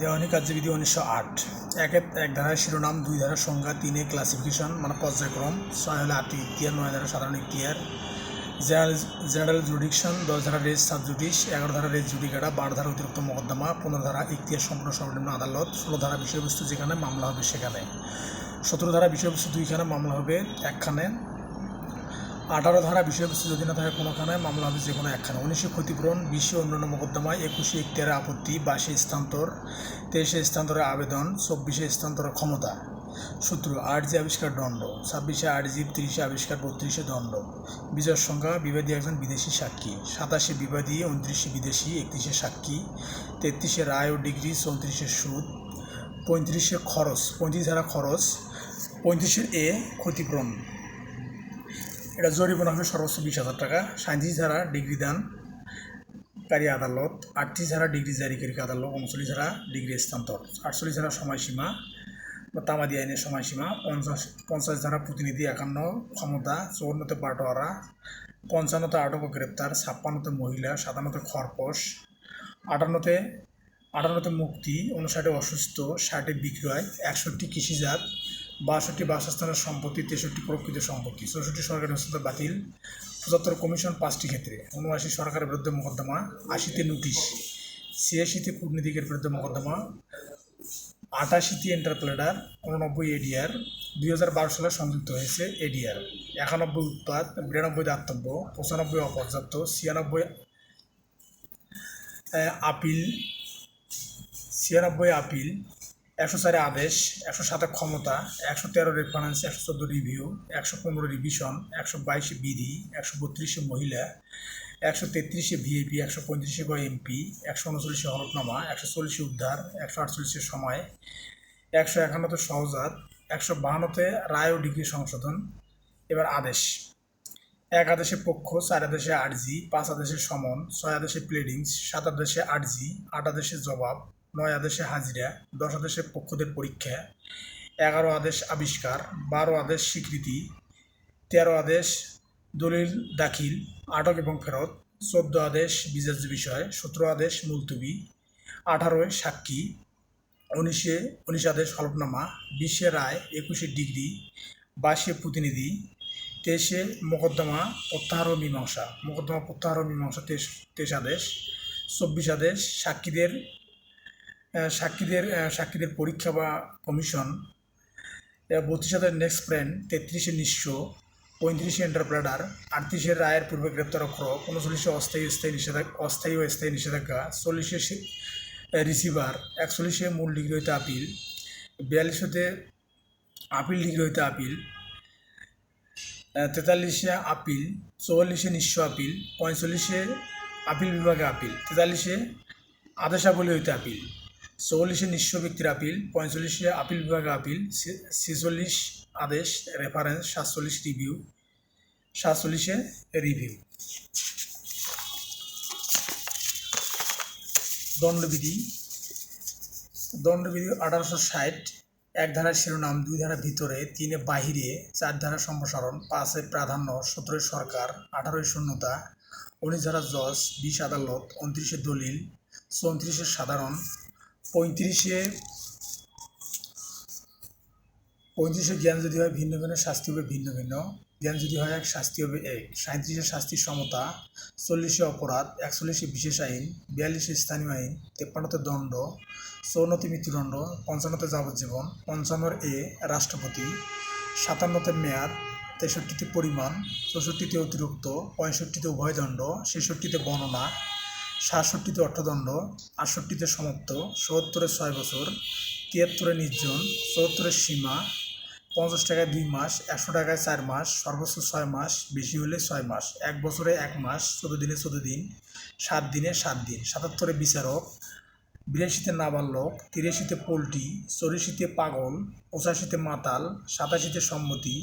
দেওয়ানি কার্যবিধি উনিশশো আট। এক এক ধারার শিরোনাম, দুই ধারার সংজ্ঞা, তিনে ক্লাসিফিকেশন মানে পর্যায়ক্রম, ছয় হলে আটটি ইতিহার নয় ধারা সাধারণ ইতিহার জেনারেল জেনারেল জুডিকশন দশ ধারা রেজ সাব জুডিস এগারো ধারা রেজ জুডিকাটা, বারো ধারা অতিরিক্ত মোকদ্দমা, পনেরো ধারা ইতিহাস সম্পূর্ণ সর্বনিম্ন আদালত, ষোলো ধারা বিষয়বস্তু যেখানে মামলা হবে সেখানে। সতেরো ধারা বিষয়বস্তু দুইখানে মামলা হবে একখানে। আঠারো ধারা বিষয়বস্তু যদি না থাকে কোনোখানে, মামলা হবে যে কোনো একখানে। উনিশে ক্ষতিপূরণ বিশে অন্যান্য মোকদ্দমা একুশে ইখতিয়ারে আপত্তি, বাইশে স্থানান্তর, তেইশে স্থানান্তরের আবেদন, চব্বিশে স্থানান্তরের ক্ষমতা। সূত্র আট জি আবিষ্কার দণ্ড। ছাব্বিশে আট জি তিরিশে আবিষ্কার, বত্রিশে দণ্ড। বিজয় সংখ্যা বিবাদী একজন বিদেশি সাক্ষী। সাতাশে বিবাদী, উনত্রিশে বিদেশি, একত্রিশে সাক্ষী। তেত্রিশে রায় ও ডিগ্রি, চৌত্রিশে সুদ। পঁয়ত্রিশে খরচ, পঁয়ত্রিশ ধারা খরচ। পঁয়ত্রিশে এ ক্ষতিপূরণ। এটা জরিমানা হবে সর্বোচ্চ বিশ হাজার টাকা। সাঁত্রিশ ধারা ডিগ্রি দান আদালত। আটত্রিশ ধারা ডিগ্রি জারিকারী আদালত, উনচল্লিশ ধারা ডিগ্রি স্থানান্তর। আটচল্লিশ ধারা সময়সীমা বা তামাদি আইনের সময়সীমা, পঞ্চাশ পঞ্চাশ ধারা প্রতিনিধি একান্ন, ক্ষমতা চৌন্নতে বাটোয়ারা পঞ্চান্নতে আটক গ্রেপ্তার, ছাপ্পান্নতে মহিলা, সাতান্নতে খরপোশ, আটান্নতে আটান্নতে মুক্তি, উনষাটে অসুস্থ, ষাটে বিক্রয়, একষট্টি কৃষিজাত বাষট্টি বাসস্থানের সম্পত্তি, তেষট্টি প্রকৃত সম্পত্তি, চৌষট্টি সরকারি হস্তান্তর বাতিল, পঁচাত্তর কমিশন পাঁচটি ক্ষেত্রে, উনআশি সরকারের বিরুদ্ধে মোকদ্দমা, আশিতে নোটিশ, ছিয়াশিতে কূটনীতিকের বিরুদ্ধে মোকদ্দমা আটাশিটি এন্টারপ্লেডার উননব্বই এডিআর, দুই হাজার বারো সালে সংযুক্ত হয়েছে এডিআর, একানব্বই উৎপাদ বিরানব্বই দাতব্য, পঁচানব্বই অপর্যাপ্ত, ছিয়ানব্বই আপিল ছিয়ানব্বই আপিল একশো চারে আদেশ একশো সাতে ক্ষমতা, একশো তেরো রেফারেন্স, একশো চোদ্দ রিভিউ, একশো পনেরো রিভিশন, একশো বাইশে বিধি, একশো বত্রিশে মহিলা, একশো তেত্রিশে ভিএপি একশো পঁয়ত্রিশে গয় এমপি, একশো উনচল্লিশে হলফনামা, একশো চল্লিশে উদ্ধার, একশো আটচল্লিশে সময়, একশো একান্নতে সহজাত একশো বাহান্নতে রায় ও ডিগ্রি সংশোধন, এবার আদেশ। এক আদেশে পক্ষ চার আদেশে আর্জি পাঁচ আদেশে সমন ছয় আদেশে প্লেডিংস সাত আদেশে আর্জি আট আদেশে জবাব নয় আদেশে হাজিরা, দশ আদেশে পক্ষদের পরীক্ষা, এগারো আদেশ আবিষ্কার, বারো আদেশ স্বীকৃতি, তেরো আদেশ দলিল দাখিল, আটক এবং ফেরত, চোদ্দ আদেশ বিচার্য বিষয়, সতেরো আদেশ মুলতুবি আঠারোয় সাক্ষী, উনিশে উনিশ আদেশ হলফনামা, বিশে রায়, একুশে ডিগ্রি, বাইশে প্রতিনিধি, তেইশে মোকদ্দমা প্রত্যাহার ও মীমাংসা। মোকদ্দমা প্রত্যাহার ও মীমাংসা তেইশ তেইশ আদেশ, চব্বিশ আদেশ সাক্ষীদের সাক্ষীদের সাক্ষীদের পরীক্ষা বা কমিশন বত্রিশ আদেশ নেক্সট ফ্রেন্ড তেত্রিশে নিঃস্ব, পঁয়ত্রিশে এন্টারপ্রেডার আটত্রিশে রায়ের পূর্বে গ্রেপ্তার অক্ষর, উনচল্লিশে অস্থায়ী, স্থায়ী নিষেধাজ্ঞা, অস্থায়ী ও স্থায়ী নিষেধাজ্ঞা, চল্লিশে রিসিভার একচল্লিশে মূল ডিগ্রি হইতে আপিল বিয়াল্লিশ হতে আপিল ডিগ্রি হইতে আপিল তেতাল্লিশে আপিল চৌয়াল্লিশে নিঃস্ব আপিল পঁয়তাল্লিশে আপিল বিভাগে আপিল তেতাল্লিশে আদেশাবলী হইতে আপিল চৌল্লিশে নিঃস্ব ব্যক্তির আপিল, পঁয়তাল্লিশে আপিল বিভাগে আপিল ছেচল্লিশ আদেশ রেফারেন্স সাতচল্লিশ রিভিউ সাতচল্লিশে রিভিউ দণ্ডবিধি। দণ্ডবিধি আঠারোশো ষাট, এক ধারার শিরোনাম, দুই ধারা ভিতরে, তিনে বাহিরে, চার ধারা সম্প্রসারণ, পাঁচে প্রাধান্য সতেরোই সরকার আঠারোই শূন্যতা, উনিশ ধারা জজ বিশ আদালত, উনত্রিশে দলিল, চৌত্রিশে সাধারণ পঁয়ত্রিশে পঁয়ত্রিশে জ্ঞান যদি হয় ভিন্ন ভিন্ন, শাস্তি হবে ভিন্ন ভিন্ন। জ্ঞান যদি হয় এক, শাস্তি হবে এক। সাঁত্রিশে শাস্তির সমতা, চল্লিশে অপরাধ, একচল্লিশে বিশেষ আইন, বিয়াল্লিশে স্থানীয় আইন, তেপ্পান্নতে দণ্ড, চৌন্নতে মৃত্যুদণ্ড, পঞ্চান্নতে যাবজ্জীবন, পঞ্চান্নর এ রাষ্ট্রপতি, সাতান্নতে মেয়াদ, তেষট্টিতে পরিমাণ, চৌষট্টিতে অতিরিক্ত, পঁয়ষট্টিতে উভয়দণ্ড, ছেষট্টিতে বর্ণনা সাতষট্টিতে অর্থদণ্ড, আটষট্টিতে সমাপ্ত সত্তরে ছয় বছর, তিয়াত্তরে নির্জন চুয়াত্তরের সীমা, পঞ্চাশ টাকায় দুই মাস, একশো টাকায় চার মাস, সর্বোচ্চ ছয় মাস, বেশি হলে ছয় মাস, এক বছরে এক মাস, চোদ্দ দিনে চোদ্দ দিন, সাত দিনে সাত দিন, সাতাত্তরে বিচারক, বিরাশিতে নাবালক, তিরাশিতে পোলট্রি, চৌরাশিতে পাগল, পঁচাশিতে মাতাল, সাতাশিতে সম্মতি,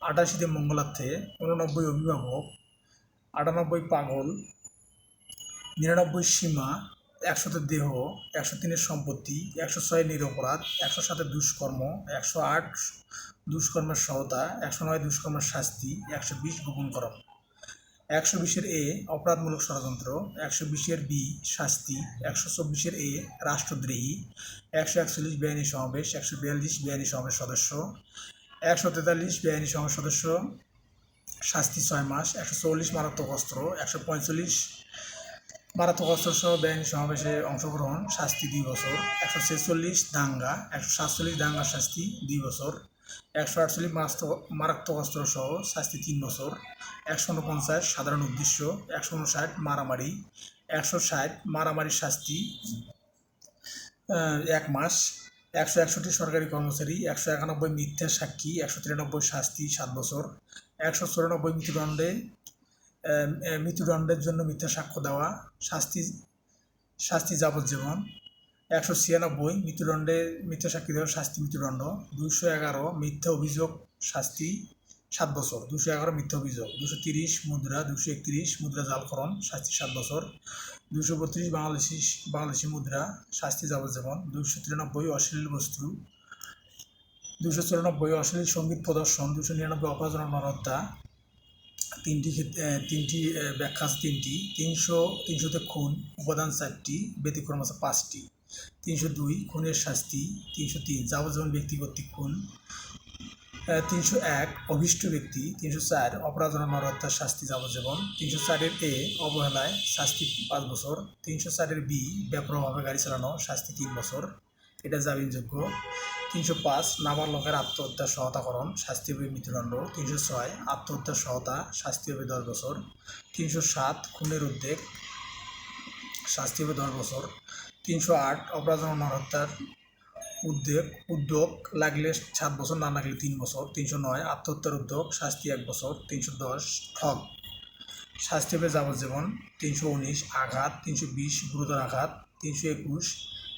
আটাশিতে মঙ্গলার্থে, উননব্বই অভিভাবক, আটানব্বই পাগল নিরানব্বই সীমা, একশোতে দেহ, একশো তিনের সম্পত্তি, একশো ছয় নিরপরাধ, একশো সাতে দুষ্কর্ম, একশো আট দুষ্কর্মের সহতা একশো নয় দুষ্কর্মের শাস্তি, একশো বিশ গোপনকরণ একশো বিশের এ, অপরাধমূলক ষড়যন্ত্র, একশো বিশের বি, শাস্তি, একশো চব্বিশের এ, রাষ্ট্রদ্রোহী, একশো একচল্লিশ বেআইনি সমাবেশ, একশো বিয়াল্লিশ বেআইনি সমাবেশ সদস্য, একশো তেতাল্লিশ বেআইনি সমাবেশ সদস্য, শাস্তি ছয় মাস, একশো চল্লিশ মারাত্মক অস্ত্র, একশো পঁয়তাল্লিশ মারাত্মক অস্ত্র সহ বেআইনি সমাবেশে অংশগ্রহণ, শাস্তি দুই বছর। একশো ছেচল্লিশ দাঙ্গা, একশো সাতচল্লিশ দাঙ্গার শাস্তি দুই বছর। একশো আটচল্লিশ মারাত্মক মারাত্মক অস্ত্র সহ শাস্তি তিন বছর। একশো উনপঞ্চাশ সাধারণ উদ্দেশ্য, একশো উনষাট মারামারি। একশো ষাট মারামারির শাস্তি এক মাস। একশো একষট্টি সরকারি কর্মচারী, একশো একানব্বই মিথ্যা সাক্ষী, একশো তিরানব্বই শাস্তি সাত বছর। একশো চুরানব্বই মৃত্যুদণ্ডে মৃত্যুদণ্ডের জন্য মিথ্যা সাক্ষ্য দেওয়া, শাস্তি শাস্তি যাবজ্জীবন, একশো ছিয়ানব্বই, মৃত্যুদণ্ডে মিথ্যা সাক্ষী দেওয়া, শাস্তি মৃত্যুদণ্ড দুশো এগারো, মিথ্যা অভিযোগ, শাস্তি সাত বছর দুশো এগারো, মিথ্যা অভিযোগ দুশো তিরিশ, মুদ্রা দুশো একত্রিশ, মুদ্রা জালকরণ, শাস্তি সাত বছর দুশো বত্রিশ, বাংলাদেশি বাংলাদেশি মুদ্রা, শাস্তি যাবজ্জীবন দুশো তিরানব্বই, অশ্লীল বস্তু দুশো চুরানব্বই, অশ্লীল সংগীত প্রদর্শন দুশো নিরানব্বই, অপরাধ হত্যা তিনটি তিনটি ব্যাখ্যা আছে তিনটি। তিনশো, তিনশোতে খুন, উপাদান চারটি, ব্যতিক্রম আছে পাঁচটি। তিনশো দুই, খুনের শাস্তি, তিনশো তিন, যাবজ্জীবন ব্যক্তি কর্তৃক খুন। তিনশো এক, অভিষ্ট ব্যক্তি, তিনশো চার অপরাধ হত্যার শাস্তি, যাবজ্জীবন। তিনশো চারের এ, অবহেলায়, শাস্তি পাঁচ বছর। তিনশো চারের বি, ব্যাপকভাবে গাড়ি চালানো, শাস্তি তিন বছর। এটা জামিনযোগ্য। তিনশো পাঁচ নাবালকের আত্মহত্যা সহায়তাকরণ শাস্তি হবে মৃত্যুদণ্ড তিনশো ছয় আত্মহত্যা সহায়তা শাস্তি হবে দশ বছর, তিনশো সাত খুনের উদ্বেগ শাস্তি হবে দশ বছর, তিনশো আট অপরাধ হত্যার উদ্যোগ উদ্যোগ লাগলে সাত বছর, না লাগলে তিন বছর, তিনশো নয় আত্মহত্যার উদ্যোগ, শাস্তি এক বছর, তিনশো দশ ঠগ। শাস্তি হবে যাবজ্জীবন, তিনশো উনিশ আঘাত, তিনশো বিশ গুরুতর আঘাত, তিনশো একুশ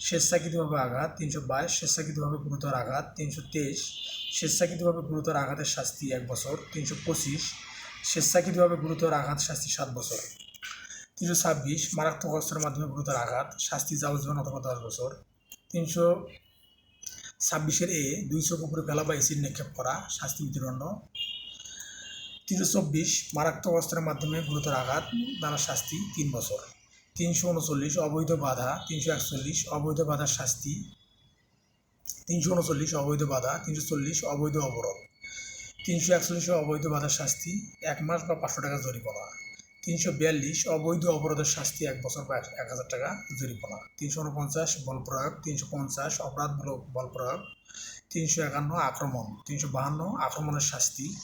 স্বেচ্ছাকৃতভাবে আঘাত, তিনশো বাইশ স্বেচ্ছাকৃতভাবে গুরুতর আঘাত, তিনশো তেইশ স্বেচ্ছাকৃতভাবে গুরুতর আঘাতের শাস্তি এক বছর, তিনশো পঁচিশ স্বেচ্ছাকৃতভাবে গুরুতর আঘাত শাস্তি সাত বছর, তিনশো ছাব্বিশ মারাত্মক অস্ত্রের মাধ্যমে গুরুতর আঘাত, শাস্তি যাবজ্জীবন অথবা দশ বছর, তিনশো ছাব্বিশের এ দুই চোখ উপরে ফেলা বা এসিড নিক্ষেপ করা, শাস্তি মৃত্যুদণ্ড তিনশো চব্বিশ মারাত্মক অস্ত্রের মাধ্যমে গুরুতর আঘাত দ্বারা শাস্তি তিন বছর। তিনশো উনচল্লিশ অবৈধ বাধা, তিনশো একচল্লিশ অবৈধ বাধার শাস্তি, তিনশো উনচল্লিশ অবৈধ বাধা, তিনশো চল্লিশ অবৈধ অবরোধ, তিনশো একচল্লিশ অবৈধ বাধার শাস্তি, এক মাস বা পাঁচশো টাকা জরিমানা, তিনশো বিয়াল্লিশ অবৈধ অবরোধের শাস্তি, এক বছর বা এক- হাজার টাকা জরিমানা, তিনশো উনপঞ্চাশ বল প্রয়োগ, তিনশো পঞ্চাশ অপরাধমূলক বল প্রয়োগ, তিনশো একান্ন আক্রমণ, তিনশো বাহান্ন আক্রমণের শাস্তি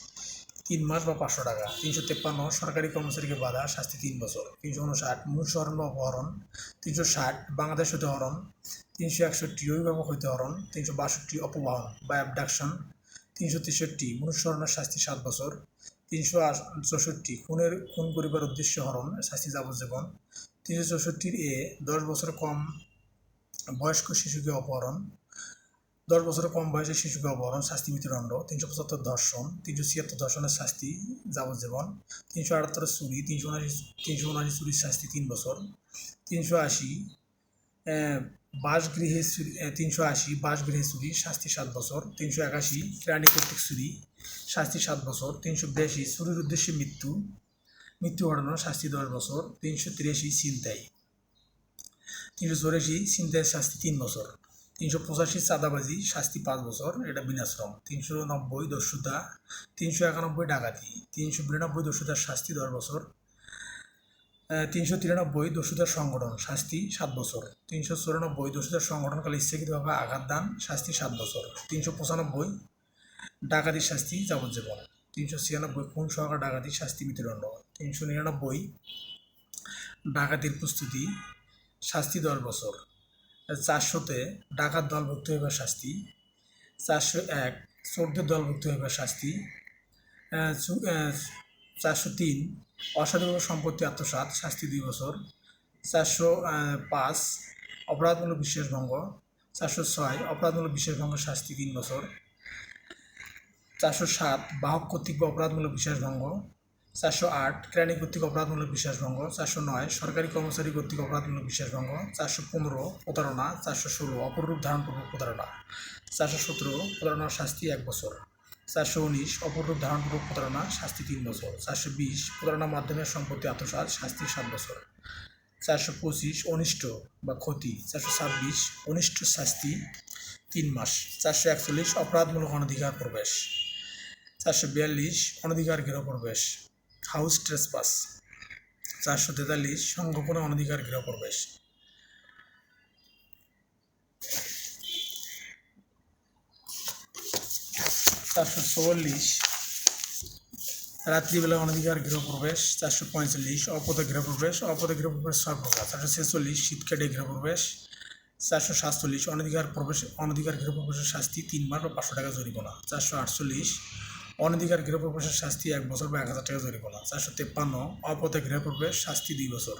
তিন মাস বা পাঁচশো টাকা। তিনশো তেপ্পান্ন সরকারি কর্মচারীকে বাধা, শাস্তি তিন বছর। তিনশো উনষাট মূলশরণ বা অপহরণ তিনশো ষাট বাংলাদেশ হতে হরণ। তিনশো একষট্টি অভিভাবক হইতে হরণ। তিনশো বাষট্টি অপবাহন বা অ্যাবডাকশন তিনশো তেষট্টি মনুষ্যরণের শাস্তি সাত বছর। তিনশো চৌষট্টি খুনের, খুন করিবার উদ্দেশ্য হরণ, শাস্তি যাবজ্জীবন। তিনশো চৌষট্টির এ দশ বছর কম বয়স্ক শিশুকে অপহরণ। দশ বছরের কম বয়সে শিশুকে অপহরণ, শাস্তি মৃত্যুদণ্ড তিনশো পঁচাত্তর ধর্ষণ, তিনশো ছিয়াত্তর ধর্ষণের শাস্তি, যাবজ্জীবন, তিনশো আটাত্তর চুরি, তিনশো উনআশি তিনশো উনআশি চুরির শাস্তি তিন বছর, তিনশো আশি বাসগৃহে চুরি তিনশো আশি বাসগৃহে চুরি, শাস্তি সাত বছর, তিনশো একাশি প্রাণী কর্তৃক চুরি, শাস্তি সাত বছর, তিনশো বিরাশি চুরির উদ্দেশ্যে মৃত্যু মৃত্যু ঘটানো, শাস্তি দশ বছর, তিনশো তিরাশি ছিনতাই, তিনশো চৌরাশি ছিনতাইয়ের শাস্তি তিন বছর। তিনশো পঁচাশি চাঁদাবাজি, শাস্তি পাঁচ বছর, এটা বিনাশ্রম তিনশো নব্বই দস্যুতা, তিনশো একানব্বই ডাকাতি, তিনশো বিরানব্বই দস্যুতার শাস্তি দশ বছর তিনশো তিরানব্বই দস্যুতার সংগঠন, শাস্তি সাত বছর। তিনশো চুরানব্বই দস্যুতার সংগঠনকালে ইচ্ছাকৃতভাবে আঘাত দান, শাস্তি সাত বছর। তিনশো পঁচানব্বই ডাকাতির শাস্তি যাবজ্জীবন। তিনশো ছিয়ানব্বই খুন সহকার ডাকাতির শাস্তি মৃত্যুদণ্ড। তিনশো নিরানব্বই ডাকাতির প্রস্তুতি, শাস্তি দশ বছর। চারশোতে ডাকাত দলভুক্ত হইবার শাস্তি, চারশো এক চোরদের দলভুক্ত হইবার শাস্তি চারশো তিন অসাধুভাবে সম্পত্তি আত্মসাত শাস্তি দুই বছর, চারশো পাঁচ অপরাধমূলক বিশ্বাসভঙ্গ চারশো ছয় অপরাধমূলক বিশ্বাসভঙ্গ শাস্তি তিন বছর, চারশো সাত বাহক কর্তৃক অপরাধমূলক বিশ্বাসভঙ্গ চারশো আট কেরানি কর্তৃক অপরাধমূলক বিশ্বাসভঙ্গ চারশো নয় সরকারি কর্মচারী কর্তৃক অপরাধমূলক বিশ্বাসভঙ্গ চারশো পনেরো প্রতারণা, চারশো ষোলো অপরূপ ধারণপূর্বক প্রতারণা, চারশো সতেরো প্রতারণার শাস্তি এক বছর, চারশো উনিশ অপরূপ ধারণপূর্বক প্রতারণা শাস্তি তিন বছর, চারশো বিশ প্রতারণার মাধ্যমে সম্পত্তি আত্মসাৎ শাস্তি সাত বছর, চারশো পঁচিশ অনিষ্ট বা ক্ষতি, চারশো ছাব্বিশ অনিষ্ট শাস্তি তিন মাস, চারশো একচল্লিশ অপরাধমূলক অনধিকার প্রবেশ, চারশো বিয়াল্লিশ অনধিকার গৃহ প্রবেশ হাউস ট্রেসপাস। চারশো তেতাল্লিশ সংগোপনে অনধিকার গৃহ প্রবেশ। চারশো চুয়াল্লিশ রাত্রিবেলা অনধিকার গৃহপ্রবেশ চারশো পঁয়তাল্লিশ অপদে গৃহপ্রবেশ অপদে গৃহপ্রবেশ ছয় প্রকার চারশো ছেচল্লিশ শীতকাটে গৃহপ্রবেশ চারশো সাতচল্লিশ অনধিকার প্রবেশ অনধিকার গৃহপ্রবেশের শাস্তি তিন মাস বা পাঁচশো টাকা জরিমানা। চারশো আটচল্লিশ অনধিকার গৃহপ্রবেশের শাস্তি এক বছর বা এক হাজার টাকা জরিমানা চারশো তেপ্পান্ন অপদে গৃহপ্রবেশ শাস্তি দুই বছর।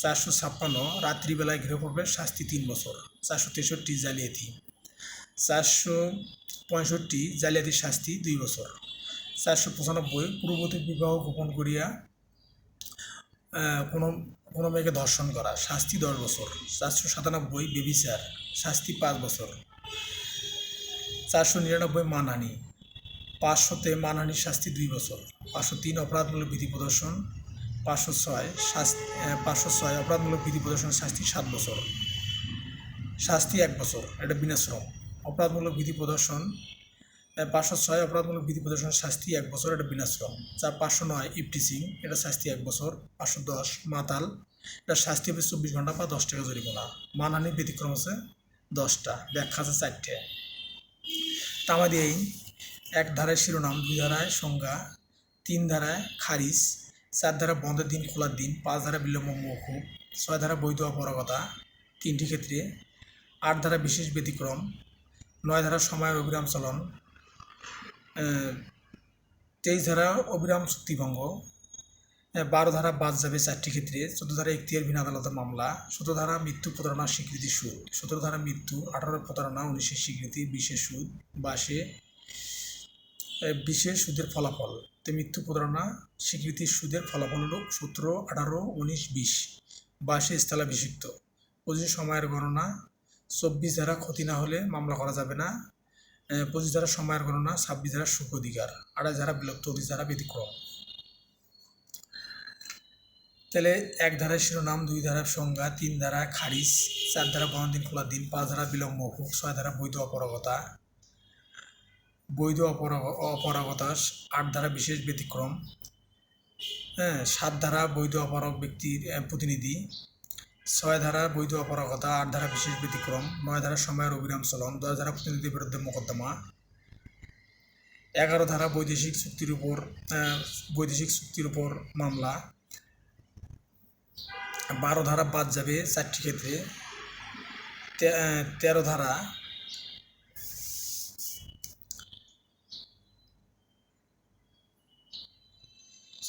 চারশো ছাপ্পান্ন রাত্রিবেলায় গৃহপ্রবেশ শাস্তি তিন বছর। চারশো তেষট্টি জালিয়াতি। চারশো পঁয়ষট্টি জালিয়াতির শাস্তি দুই বছর। চারশো পঁচানব্বই পূর্ববর্তী বিবাহ গোপন করিয়া কোনো কোনো মেয়েকে ধর্ষণ করা, শাস্তি দশ বছর। চারশো সাতানব্বই বেবিচার শাস্তি পাঁচ বছর। চারশো নিরানব্বই মানহানি। পাঁচশোতে মানহানির শাস্তি দুই বছর। পাঁচশো তিন অপরাধমূলক বিধি প্রদর্শন, পাঁচশো ছয় শাস্তি পাঁচশো ছয় অপরাধমূলক বিধি প্রদর্শনের শাস্তি সাত বছর। শাস্তি এক বছর, এটা বিনাশ্রম অপরাধমূলক বিধি প্রদর্শন পাঁচশো ছয় অপরাধমূলক বিধি প্রদর্শনের শাস্তি এক বছর, এটা বিনাশ্রম চার, পাঁচশো নয় ইফটিসিং এটা শাস্তি এক বছর। পাঁচশো দশ মাতাল, এটা শাস্তি হবে চব্বিশ ঘণ্টা বা দশ টাকা জরিমানা। মানহানি ব্যতিক্রম আছে দশটা, ব্যাখ্যা আছে চারটে। তামাদি আইন এক ধারায় শিরোনাম, দুই ধারায় সংজ্ঞা, তিন ধারায় খারিজ, চার ধারা বন্ধের দিন, খোলার দিন, পাঁচ ধারা বিলম্ব মৌকুব ছয় ধারা বৈধ অপরাগতা, তিনটি ক্ষেত্রে আট ধারা বিশেষ ব্যতিক্রম, নয় ধারা সময়ের অবিরাম চলন তেইশ ধারা অবিরাম চুক্তিভঙ্গ বারো ধারা বাদ যাবে চারটি ক্ষেত্রে, চোদ্দ ধারা ইখতিয়ার বিনা আদালতের মামলা, সতেরো ধারা মৃত্যু প্রতারণার স্বীকৃতি সুদ, সতেরো ধারা মৃত্যু, আঠারো প্রতারণা, উনিশের স্বীকৃতি বিশেষ সুদ বাসে বিশেষ সুদের ফলাফল। তো মৃত্যু প্রতারণা স্বীকৃতির সুদের ফলাফল হলো সতেরো, আঠারো, উনিশ, বিশ বাসে স্থলাভিষিক্ত পঁচিশ সময়ের গণনা, চব্বিশ ধারা ক্ষতি না হলে মামলা করা যাবে না। পঁচিশ ধারা সময়ের গণনা, ছাব্বিশ ধারা সুখ অধিকার আড়াই ধারা বিলুপ্ত অধিক ধারা ব্যতিক্রম। তাহলে এক ধারায় শিরোনাম, দুই ধারা সংজ্ঞা, তিন ধারা খারিজ, চার ধারা বন্ধদিন খোলা দিন, পাঁচ ধারা বিলম্ব হুক ছয় ধারা বৈধ অপরাগতা। বৈধ অপরাগ অপরাগতা আট ধারা বিশেষ ব্যতিক্রম। হ্যাঁ সাত ধারা বৈধ অপরাগ ব্যক্তির প্রতিনিধি। ছয় ধারা বৈধ অপরাগতা, আট ধারা বিশেষ ব্যতিক্রম। নয় ধারা সময়ের অবিরাম চলন, দশ ধারা প্রতিনিধির বিরুদ্ধে মোকদ্দমা। এগারো ধারা বৈদেশিক চুক্তির উপর বৈদেশিক চুক্তির উপর মামলা। বারো ধারা বাদ যাবে চারটি ক্ষেত্রে। তেরো ধারা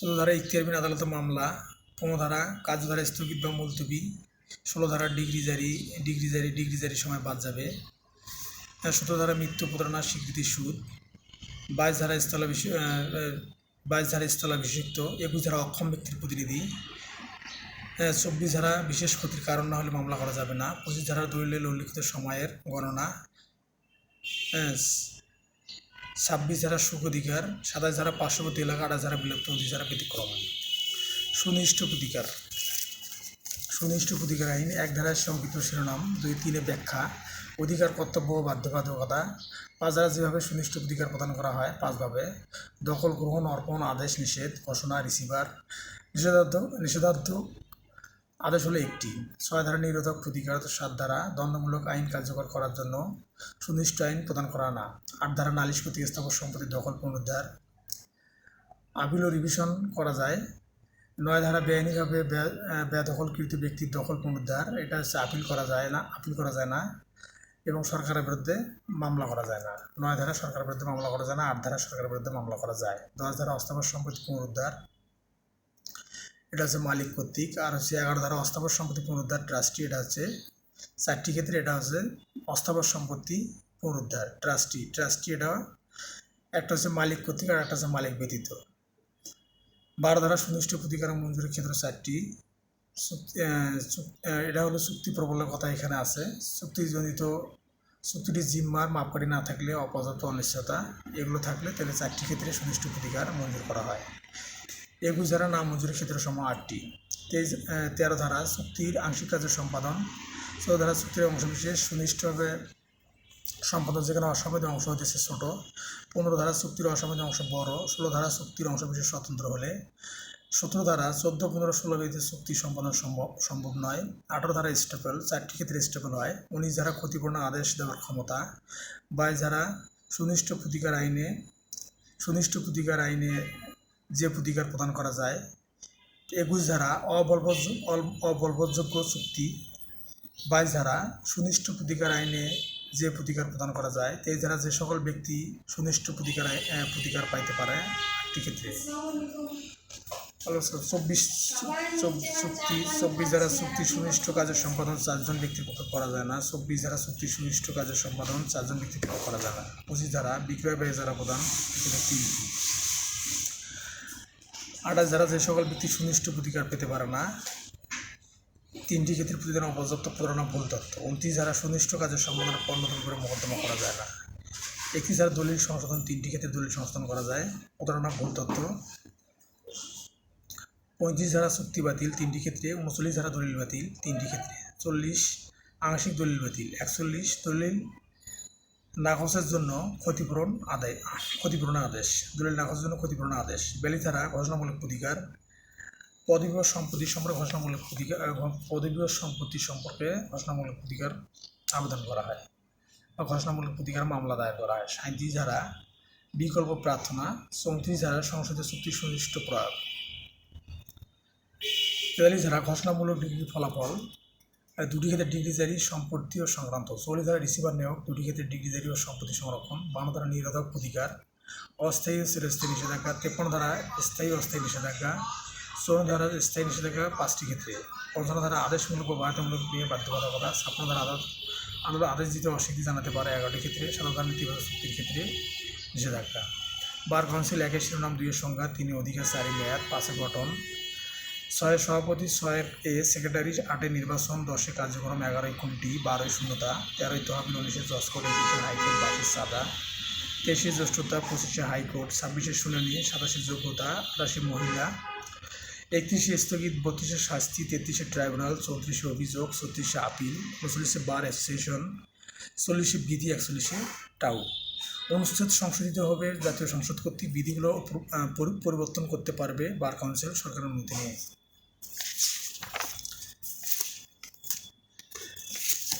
ষোলো ধারা ইখতিয়ারবিন আদালতের মামলা পনেরো ধারা কার্যধারা স্থগিত বা মুলতবি ষোলো ধারা ডিগ্রি জারি ডিগ্রি জারি ডিগ্রি জারি সময় বাদ যাবে। সতেরো ধারা মৃত্যু প্রতারণা স্বীকৃতি সুদ বাইশ ধারা স্থলাভিষিক বাইশ ধারা স্থলাভিষিক্ত একুশ ধারা অক্ষম ব্যক্তির প্রতিনিধি চব্বিশ ধারা বিশেষ ক্ষতির কারণ না হলে মামলা করা যাবে না পঁচিশ ধারা দলিলের উল্লিখিত সময়ের গণনা ছাব্বিশ সুখ অধিকার, সাতাশ ধারা পার্শ্ববর্তী এলাকা, আঠাশ ধারা বিলুপ্ত অধিক ধারা ব্যতিক্রম। সুনিষ্ঠ প্রতিকার। সুনিষ্ঠ প্রতিকার আইন এক ধারায় সংক্ষিপ্ত শিরোনাম, দুই তিনে ব্যাখ্যা, অধিকার, কর্তব্য, বাধ্যবাধকতা। পাঁচ ধারা যেভাবে সুনিষ্ঠ প্রতিকার প্রদান করা হয়, পাঁচভাবে। দখল, গ্রহণ, অর্পণ, আদেশ, নিষেধ, ঘোষণা, রিসিভার, নিষেধার্থ নিষেধার্থ আদেশ হলো একটি। ছয় ধারা নিরোধক প্রতিকার সাত ধারা, দণ্ডমূলক আইন কার্যকর করার জন্য সুনির্দিষ্ট আইন প্রদান করা না। আট ধারা নালিশ কর্তৃক স্থাপন সম্পত্তি দখল পুনরুদ্ধার। আপিল ও রিভিশন করা যায়। নয় ধারা বেআইনিভাবে বেদখলকৃত ব্যক্তির দখল পুনরুদ্ধার, এটা হচ্ছে আপিল করা যায় না, আপিল করা যায় না এবং সরকারের বিরুদ্ধে মামলা করা যায় না। নয় ধারা সরকারের বিরুদ্ধে মামলা করা যায় না, আট ধারা সরকারের বিরুদ্ধে মামলা করা যায়। দশ ধারা অস্থাবর সম্পত্তি পুনরুদ্ধার। এটা হচ্ছে মালিক কর্তৃক। আর হচ্ছে এগারো ধারা অস্থাবর সম্পত্তি পুনরুদ্ধার ট্রাস্টি এটা হচ্ছে চারটি ক্ষেত্রে এটা হচ্ছে অস্থাবর সম্পত্তি পুনরুদ্ধার ট্রাস্টি। ট্রাস্টি এটা একটা হচ্ছে মালিক কর্তৃক আর একটা হচ্ছে মালিক ব্যতীত। বারো ধারা সুনিষ্ঠ প্রতিকার মঞ্জুরির ক্ষেত্র চারটি। এটা হলো চুক্তি প্রবলের কথা এখানে আছে। চুক্তিজনিত চুক্তিটি জিম্মার মাপকাঠি না থাকলে অপর্যাপ্ত অনিশ্চয়তা এগুলো থাকলে তাহলে চারটি ক্ষেত্রে সুনিষ্ঠ প্রতিকার মঞ্জুর করা হয়। একুশ ধারা না মঞ্জুরের ক্ষেত্র সময় আটটি। তেইশ তেরো ধারা চুক্তির আংশিক কাজের সম্পাদন। চোদ্দ ধারা চুক্তির অংশবিশেষ সুনিষ্ঠভাবে সম্পাদন যেখানে অসংবিধান অংশ হইতেছে ছোট। পনেরো ধারা চুক্তির অসংবিধান অংশ বড়। ষোলো ধারা চুক্তির অংশবিশেষ স্বতন্ত্র হলে। সতেরো ধারা চোদ্দ, পনেরো, ষোলো বিধি চুক্তি সম্পাদন সম্ভব সম্ভব নয়। আঠারো ধারা স্টেপল, চারটি ক্ষেত্রে স্টেপল হয়। উনিশ ধারা ক্ষতিপূর্ণ আদেশ দেওয়ার ক্ষমতা। বাইশ ধারা সুনিষ্ঠ প্রতিকার আইনে, সুনিষ্ঠ প্রতিকার আইনে যে প্রতিকার প্রদান করা যায়। একুশ ধারা অবলবৎ অবলবৎযোগ্য চুক্তি। বাইশ ধারা সুনিষ্ঠ প্রতিকার আইনে যে প্রতিকার প্রদান করা যায়, তেইশ ধারা যে সকল ব্যক্তি সুনিষ্ঠ প্রতিকার প্রতিকার পাইতে পারে একটি ক্ষেত্রে। চব্বিশ চুক্তি, চব্বিশ ধারা চুক্তি সুনিষ্ঠ কাজের সম্পাদন চারজন ব্যক্তির পক্ষে করা যায় না। চব্বিশ ধারা চুক্তি সুনিষ্ঠ কাজের সম্পাদন চারজন ব্যক্তির পক্ষে করা যায় না। পঁচিশ ধারা বিক্রয় ব্যয় ধারা প্রদান তিনটি আঠাশ ধারা যে সকল ব্যক্তি সুনিষ্ঠ প্রতিকার পেতে পারে না। তিনটি ক্ষেত্রে প্রতিদিন অপর্যাপ্ত প্রতারণা ভুল তথ্য। উনত্রিশ ধারা সুনিষ্ঠ কাজের সম্পাদনের পণ্যতন করে মোকদ্দমা করা যায় না। একত্রিশ ধারা দলিল সংশোধন, তিনটি ক্ষেত্রে দলিল সংশোধন করা যায়। প্রতারণা ভুল তথ্য। পঁয়ত্রিশ ধারা চুক্তি বাতিল, তিনটি ক্ষেত্রে উনচল্লিশ ধারা দলিল বাতিল, তিনটি ক্ষেত্রে। চল্লিশ আংশিক দলিল বাতিল। একচল্লিশ দলিল নাকচের জন্য ক্ষতিপূরণ আদায় ক্ষতিপূরণ আদেশ দলিল নাকচের জন্য ক্ষতিপূরণ আদেশ বেলি ধারা ঘোষণামূলক প্রতিকার পদবীয় সম্পত্তি সম্পর্কে ঘোষণামূলক আহ, পদবীয় সম্পত্তি সম্পর্কে ঘোষণামূলক প্রতিকার আবেদন করা হয় বা ঘোষণামূলক প্রতিকার মামলা দায়ের করা হয়। সাঁত্রিশ ধারা বিকল্প প্রার্থনা চৌত্রিশ ধারা সংসদের চুক্তি সুনিষ্ট প্রয়োগ। তেতাল্লিশ ধারা ঘোষণামূলক ডিগ্রির ফলাফল দুটি ক্ষেত্রে ডিগ্রি জারি, সম্পত্তি ও সংক্রান্ত। চল্লিশ ধারা রিসিভার নিয়োগ, দুটি ক্ষেত্রে ডিগ্রি জারি ও সম্পত্তি সংরক্ষণ। বান্ন ধারা নিরোধক অধিকার অস্থায়ী ও চিরস্থায়ী নিষেধাজ্ঞা। তেপ্পান্ন ধারা স্থায়ী অস্থায়ী নিষেধাজ্ঞা। চৌন্ন ধারা স্থায়ী নিষেধাজ্ঞা পাঁচটি ক্ষেত্রে। পঞ্চান্ন ধারা আদেশমূলক ও বাধ্যতামূলক নিয়ে বাধ্যবাধকতা ছাপ্পান্ন ধারা আদালত আদালত আদেশ দিতে অস্বীকৃতি জানাতে পারে এগারোটি ক্ষেত্রে। সাধারণ ধারা নীতিগত চুক্তির ক্ষেত্রে নিষেধাজ্ঞা। বার কাউন্সিল একের শিরোনাম দুইয়ের সংজ্ঞা তিনি অধিকার চারি মেয়াদ পাঁচে গঠন। ছয় সভাপতি, ছয়ের এ সেক্রেটারি আটে নির্বাচন, দশে কার্যক্রম এগারোই কমিটি বারোই শূন্যতা তেরোই তহবিল উনিশে জজ কোর্ট একুশে হাইকোর্ট বাইশে সাদা, তেইশে জ্যেষ্ঠতা, পঁচিশে হাইকোর্ট, ছাব্বিশে শুনানি, সাতাশে যোগ্যতা আটাশে মহিলা, একত্রিশে স্থগিত, বত্রিশে শাস্তি, তেত্রিশে ট্রাইব্যুনাল, চৌত্রিশে অভিযোগ, ছত্রিশে আপিল উনচল্লিশে বার অ্যাসোসিয়েশন, চল্লিশে বিধি, একচল্লিশে টাউ অনুচ্ছেদ সংশোধিত হবে, জাতীয় সংসদ কর্তৃক বিধিগুলো পরিবর্তন করতে পারবে বার কাউন্সিল সরকারের অনুমতি নিয়ে।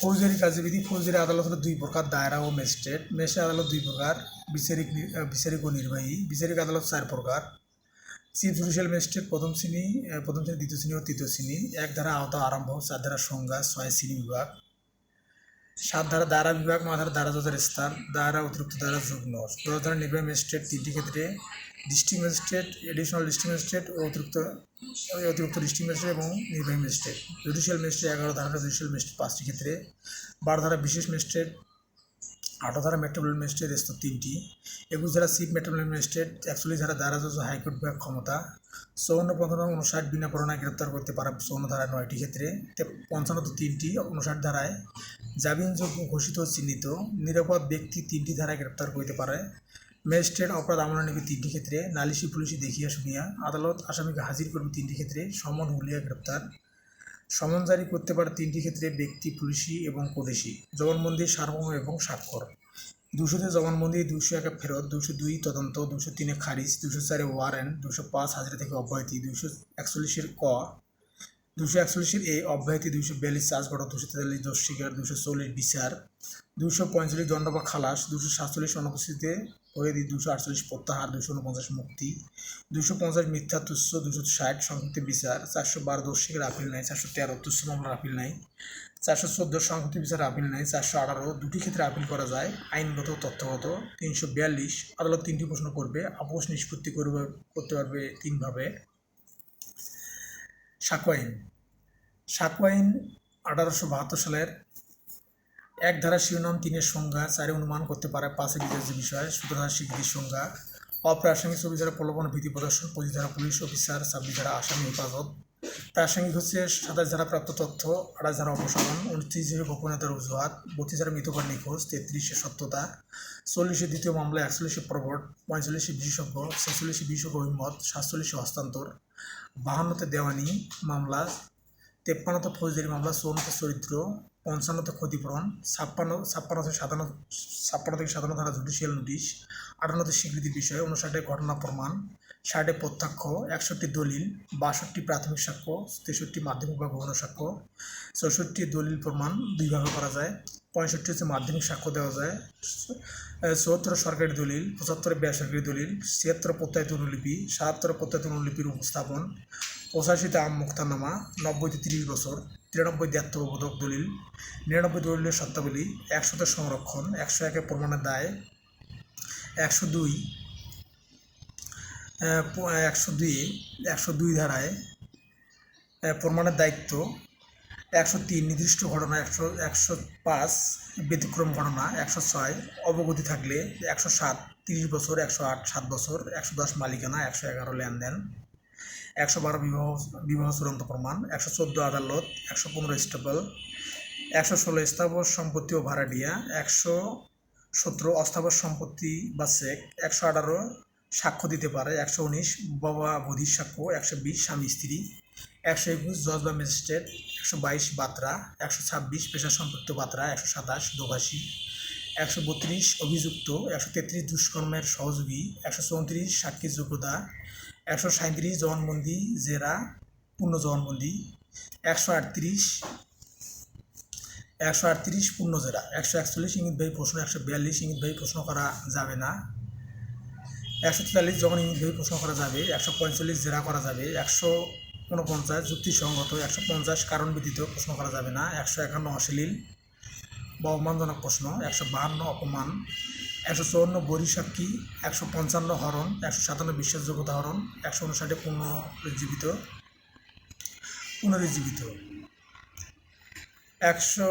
ফৌজদারি কার্যবিধি, ফৌজদারি আদালত হলো দুই প্রকার, দায়রা ও ম্যাজিস্ট্রেট। ম্যাজিস্ট্রেট আদালত দুই প্রকার, বিচারিক বিচারিক ও নির্বাহী। বিচারিক আদালত চার প্রকার। চিফ জুডিশিয়াল ম্যাজিস্ট্রেট প্রথম শ্রেণি প্রথম শ্রেণি, দ্বিতীয় শ্রেণি ও তৃতীয় শ্রেণি। এক ধারা আওতা আরম্ভ, চার ধারা সংজ্ঞা, ছয় শ্রেণি বিভাগ। সাত ধারা দায়রা বিভাগ, নয় ধারা দায়রা জজের স্তর দায়রা অতিরিক্ত দায়রা যুগ্ম। দশ ধারা নির্বাহী ম্যাজিস্ট্রেট তিনটি ক্ষেত্রে। District magistrate, additional district magistrate ও অতিরিক্ত অতিরিক্ত ডিস্ট্রিক্ট ম্যাজিস্ট্রেট এবং নির্বাহী ম্যাজিস্ট্রেট। জুডিশিয়াল ম্যাজিস্ট্রেট এগারো ধারা জুডিশিয়াল ম্যাজিস্ট্রেট পাঁচটি ক্ষেত্রে। বারো ধারা বিশেষ ম্যাজিস্ট্রেট, আঠারো ধারা মেট্রোপলিটন ম্যাজিস্ট্রেট স্তর তিনটি। একুশ ধারা চিফ মেট্রোপলিটন ম্যাজিস্ট্রেট, একচল্লিশ ধারা জজ হাইকোর্ট বিভাগ ক্ষমতা। চৌন্ন পঞ্চান্ন, উনষাট বিনা পরোনায় গ্রেপ্তার করতে পারে চৌন্ন ধারায় নয়টি ক্ষেত্রে। তে- পঞ্চান্নত তিনটি, উনষাট ধারায় জামিনযোগ্য ঘোষিত চিহ্নিত। নিরাপদ ব্যক্তি তিনটি ধারায় গ্রেপ্তার করতে পারে। ম্যাজিস্ট্রেট অপরাধ আমলা নেবে তিনটি ক্ষেত্রে, নালিশি পুলিশি দেখিয়া শুনিয়া আদালত আসামিকে হাজির করবে তিনটি ক্ষেত্রে, সমন হুলিয়া গ্রেপ্তার। সমন জারি করতে পারে তিনটি ক্ষেত্রে, ব্যক্তি, পুলিশি এবং প্রদেশি জবানবন্দি সার্বভৌম এবং স্বাক্ষর। দুশোতে জবানবন্দি, দুশো একে ফেরত, দুশো দুই তদন্ত, দুশো তিনে খারিজ, দুশো চারে ওয়ারেন্ট, দুশো পাঁচ হাজার থেকে অব্যাহতি, দুশো একচল্লিশের ক, দুশো একচল্লিশের এ, অব্যাহতি, দুশো বিয়াল্লিশ চার্জ গঠন দুশো তেতাল্লিশ দোষ স্বীকার, দুশো চল্লিশ বিচার, দুশো পঁয়তাল্লিশ দণ্ড বা খালাস, দুশো সাতচল্লিশ অনুপস্থিতিতে প্রয়োদি দুশো আটচল্লিশ প্রত্যাহার, দুশো উনপঞ্চাশ মুক্তি, দুশো পঞ্চাশ মিথ্যা তুচ্ছ, দুশো ষাট সংহতি বিচার, চারশো বারো দোষ স্বীকার আপিল নাই, চারশো তেরো তুচ্ছ মামলার আপিল নাই, চারশো চোদ্দ সংহতি বিচার আপিল নাই, চারশো আঠারো দুটি ক্ষেত্রে আপিল করা যায়, আইনগত, তথ্যগত, তিনশো বিয়াল্লিশ আদালত তিনটি প্রশ্ন করবে, আপোষ নিষ্পত্তি করবে, করতে পারবে তিনভাবে। সাক্ষ্য আইন আইন আঠারোশো বাহাত্তর সালের এক ধারা শিরোনাম তিনের সংজ্ঞা চারে অনুমান করতে পারে পাঁচে বিচার্য বিষয় সতেরো স্বীকৃতির সংজ্ঞা। অপ্রাসঙ্গিক চব্বিশ ধারা প্রলোভন, ভীতি প্রদর্শন পঁচিশ ধারা পুলিশ, অফিসার, ছাব্বিশ ধারা আসামি, হেফাজত। প্রাসঙ্গিক হচ্ছে সাতাশ ধারা প্রাপ্ত তথ্য, আঠাশ ধারা অপসারণ, উনত্রিশ ধারা গোপনীয়তার অজুহাত, বত্রিশ ধারা মৃতকর নিখোঁজ, তেত্রিশে সত্যতা, চল্লিশে দ্বিতীয় মামলা একচল্লিশে প্রবট, পঁয়তাল্লিশে বিশেষজ্ঞ, ছেচল্লিশে বিশেষজ্ঞ অভিমত, সাতচল্লিশে হস্তান্তর। বাহান্নতে দেওয়ানি মামলা, তেপ্পান্নতে ফৌজদারি মামলা চৌন্নতে চরিত্র পঞ্চান্নতে ক্ষতিপূরণ, ছাপ্পান্ন ছাপ্পান্ন থেকে সাতান্ন, ছাপ্পান্ন থেকে সাতান্ন ধারা জুডিশিয়াল নোটিশ আটান্নতে স্বীকৃতি বিষয়, উনষাটে ঘটনা প্রমাণ, ষাটে প্রত্যক্ষ, একষট্টি দলিল, বাষট্টি প্রাথমিক সাক্ষ্য, তেষট্টি মাধ্যমিক বা গৌণ সাক্ষ্য, চৌষট্টি দলিল প্রমাণ দুইভাবে করা যায়। পঁয়ষট্টি হচ্ছে মাধ্যমিক সাক্ষ্য দেওয়া যায়। চুয়াত্তর সরকারি দলিল, পঁচাত্তরে বেসরকারি দলিল, ছিয়াত্তর প্রত্যায়িত অনুলিপি, সাতাত্তর প্রত্যায়িত অনুলিপির উপস্থাপন, পঁচাশিতে আম মুক্তারনামা নব্বইতে তিরিশ বছর, তিরানব্বই দায়িত্ববোধক দলিল, নিরানব্বই দলিলের সত্তাবলী একশোতে সংরক্ষণ, একশো একে প্রমাণের দায়, একশো দুই একশো দুই একশো দুই ধারায় প্রমাণের দায়িত্ব একশো তিন নির্দিষ্ট ঘটনা, একশো একশো পাঁচ ব্যতিক্রম ঘটনা, একশো ছয় অবগতি থাকলে একশো সাত তিরিশ বছর, একশো আট সাত বছর, একশো দশ মালিকানা, একশো এগারো লেনদেন, একশো বারো বিবাহ বিবাহ চূড়ান্ত প্রমাণ, একশো চোদ্দ আদালত, একশো পনেরো স্টেবল, একশো ষোলো স্থাবর সম্পত্তি ও ভাড়াটিয়া একশো সতেরো অস্থাবর সম্পত্তি বা চেক, একশো আঠারো সাক্ষ্য দিতে পারে, একশো উনিশ বাবা বধির সাক্ষ্য, একশো বিশ স্বামী স্ত্রী একশো একুশ জজ বা ম্যাজিস্ট্রেট, একশো বাইশ বাত্রা, একশো ছাব্বিশ পেশা সম্পৃক্ত বাত্রা, একশো সাতাশ দোভাষী, একশো বত্রিশ অভিযুক্ত, একশো তেত্রিশ দুষ্কর্মের সহযোগী, একশো চৌত্রিশ সাক্ষী যোগ্যতা, একশো সাঁত্রিশ জবানবন্দি জেরা, পূর্ণ জবানবন্দি, একশো আটত্রিশ একশো আটত্রিশ পূর্ণ জেরা, একশো একচল্লিশ ইঙ্গিতভাবে প্রশ্ন, একশো বিয়াল্লিশ ইঙ্গিতভাবে প্রশ্ন করা যাবে না, একশো তেতাল্লিশ যখন ইঙ্গিতভাবে প্রশ্ন করা যাবে, একশো পঁয়তাল্লিশ জেরা করা যাবে, একশো উনপঞ্চাশ যুক্তিসঙ্গত একশো পঞ্চাশ কারণ ব্যতীত প্রশ্ন করা যাবে না। একশো একান্ন অশ্লীল বা অপমানজনক প্রশ্ন, একশো বাহান্ন অপমান, একশো চুয়ান্ন বরি সাক্ষী, একশো পঞ্চান্ন হরণ, একশো সাতান্ন বিশ্বাসযোগ্যতা হরণ একশো উনষাটে পুনরুজ্জীবিত পুনরুজ্জীবিত। একশো